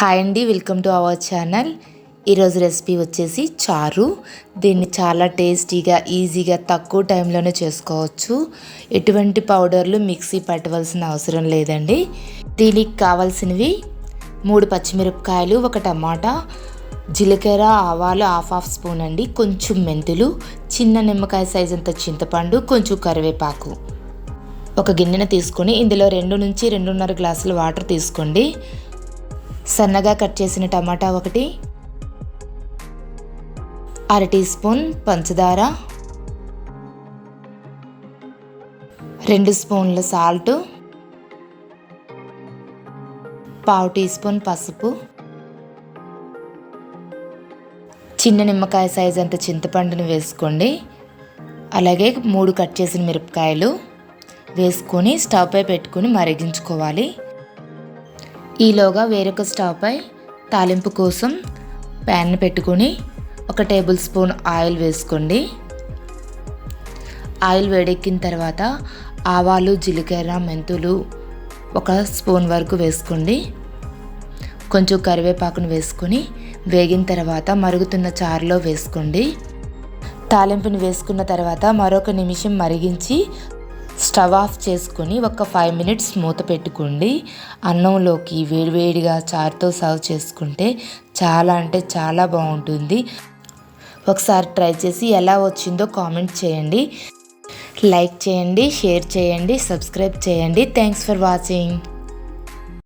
Hi అండి welcome to our channel ఈరోజు recipe వచ్చేసి చారు. దీన్ని చాలా టేస్టీగా ఈజీగా తక్కువ టైంలోనే చేసుకోవచ్చు. ఎటువంటి పౌడర్లు మిక్సీ పట్టవలసిన అవసరం లేదండి. దీనికి కావాల్సినవి మూడు పచ్చిమిరపకాయలు ఒక టమాటా జీలకర్ర ఆవాలు హాఫ్ హాఫ్ స్పూన్ అండి. కొంచెం మెంతులు చిన్న నిమ్మకాయ సైజ్ అంత చింతపండు కొంచెం కరివేపాకు. ఒక గిన్నెను తీసుకొని ఇందులో రెండు నుంచి రెండున్నర గ్లాసులు వాటర్ తీసుకోండి. సన్నగా కట్ చేసిన టమాటా ఒకటి అర టీ స్పూన్ పంచదార రెండు స్పూన్ల సాల్ట్ పావు టీ స్పూన్ పసుపు చిన్న నిమ్మకాయ సైజ్ అంత చింతపండుని వేసుకోండి. అలాగే మూడు కట్ చేసిన మిరపకాయలు వేసుకొని స్టవ్పై పెట్టుకొని మరిగించుకోవాలి. ఈలోగా వేరొక స్టవ్ పై తాలింపు కోసం ప్యాన్ పెట్టుకొని ఒక టేబుల్ స్పూన్ ఆయిల్ వేసుకోండి. ఆయిల్ వేడెక్కిన తర్వాత ఆవాలు జీలకర్ర మెంతులు ఒక స్పూన్ వరకు వేసుకోండి. కొంచెం కరివేపాకును వేసుకొని వేగిన తర్వాత మరుగుతున్న చారులో వేసుకోండి. తాలింపుని వేసుకున్న తర్వాత మరొక నిమిషం మరిగించి స్టవ్ ఆఫ్ చేసుకొని ఒక ఫైవ్ మినిట్స్ మూత పెట్టుకోండి. అన్నంలోకి వేడివేడిగా చారుతో సర్వ్ చేసుకుంటే చాలా అంటే చాలా బాగుంటుంది. ఒకసారి ట్రై చేసి ఎలా వచ్చిందో కామెంట్ చేయండి. లైక్ చేయండి షేర్ చేయండి సబ్స్క్రైబ్ చేయండి. Thanks for watching.